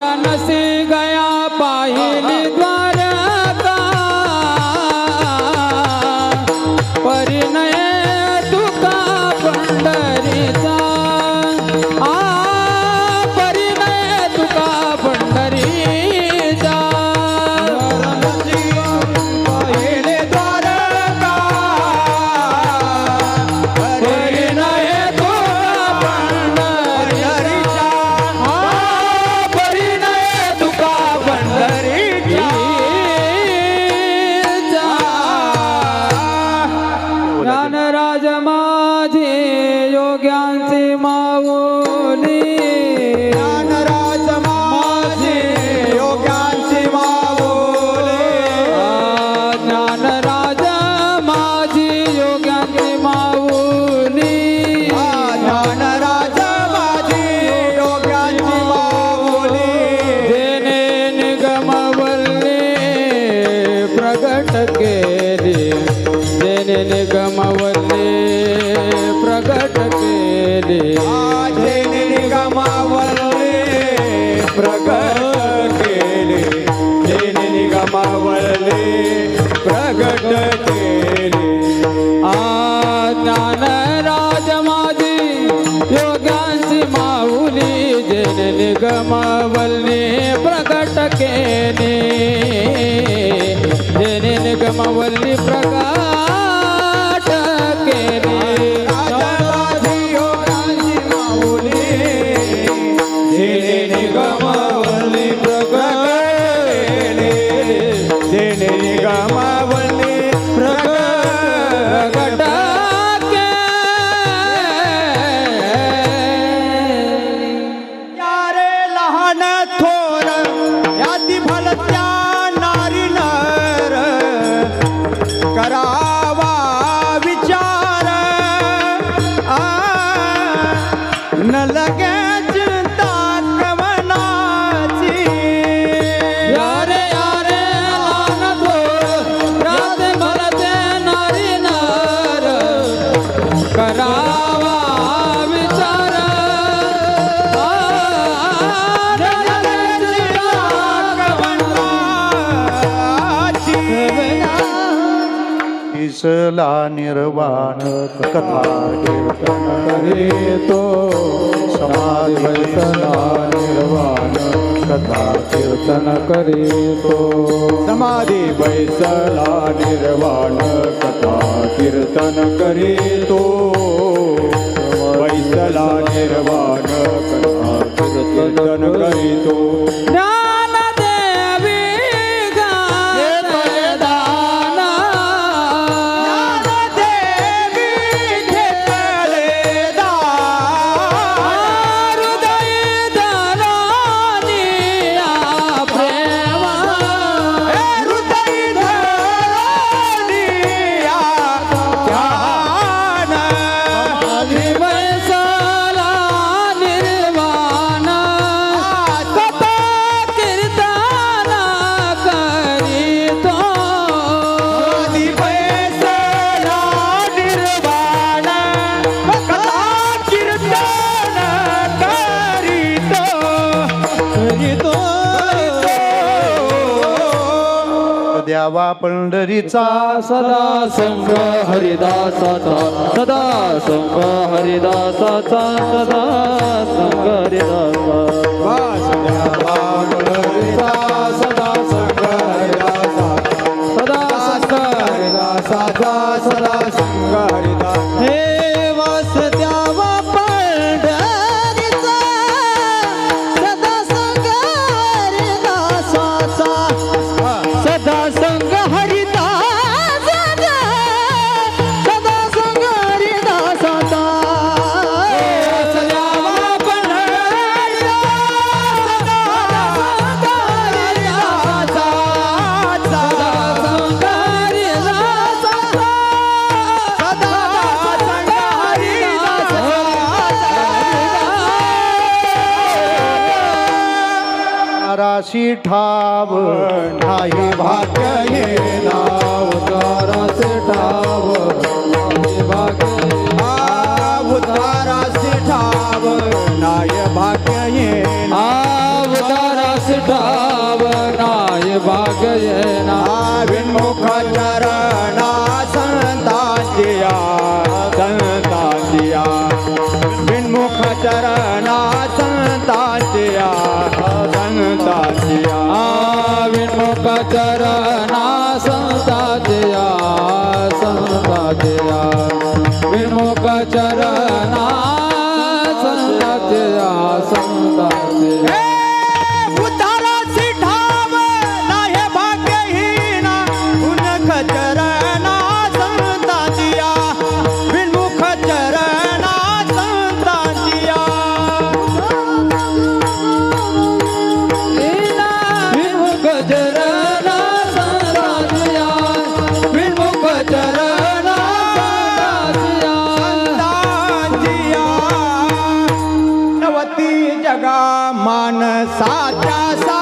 I'm not saying. गमवल्ली प्रकट केली. जेने गमवल्ली प्रकाश दिसला निर्वाण कथा कीर्तन करीतो समाधी निर्वाण कथा कीर्तन करीतो. समाधी बैसला निर्वाण कथा कीर्तन करीतो. बैसला निर्वाण कथा बाबा पंढरीचा सदा संग हरिदासाचा सदा संग हरिदासाचा सदा संग हरिदासा. सदा संग हरिदासा. सदा संग हरिदासाचा सदा संग हरिदास. हे उद्धाराशी ठाव. नाही भाग्य नाव उद्धाराशी ठाव. उद्धाराशी ठाव. नाही भाग्य हे उद्धाराशी ठाव. नाही भाग्य हे ना विनमुखाच्या पचरना संताया संया विनुपचररना जगा सा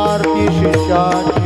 मार्गी शिष्याची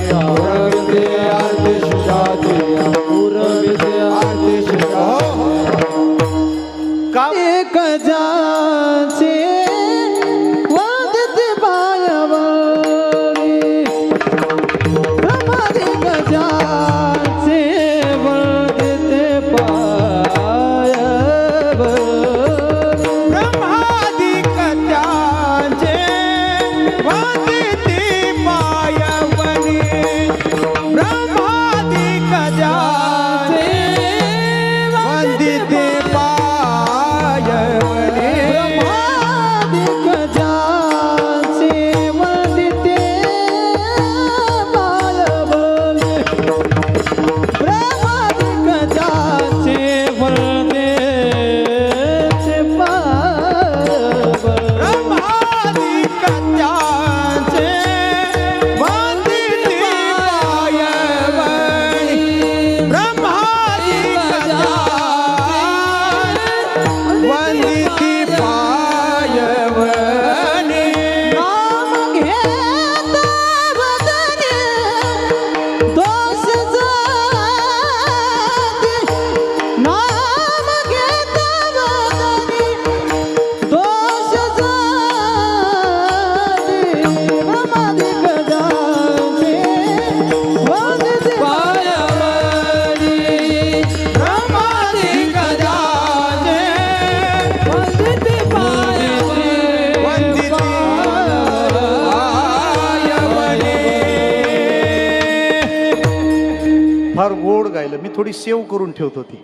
केलं. मी थोडी सेव करून ठेवत होती.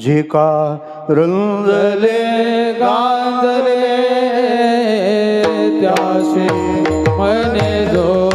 जे का रंगले गांजले त्याशी मने जो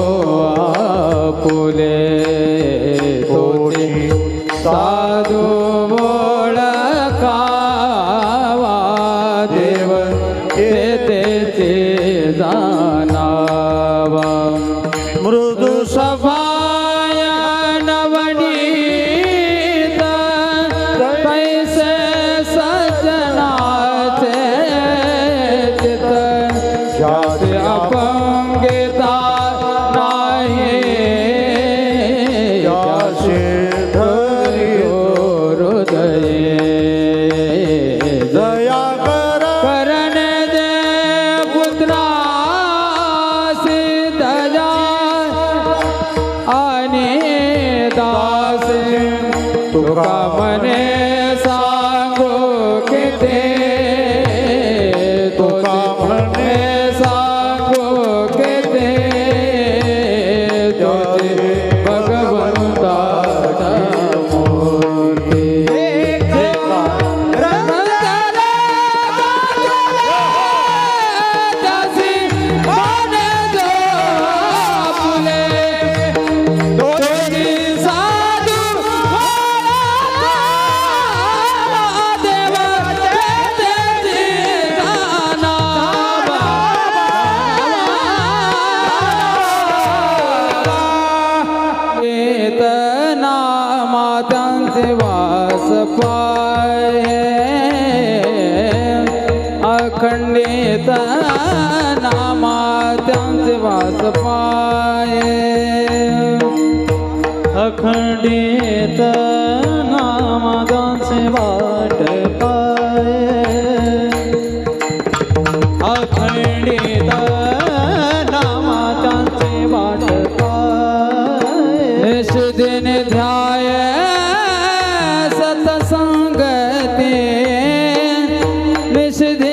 सा नामा त्यांचे वास पाय अखंडित नामा त्यांचे वाट पाय अखंडित नामा त्यांचे वाट पाय सुदिन ध्याय सतसंगते निषदिन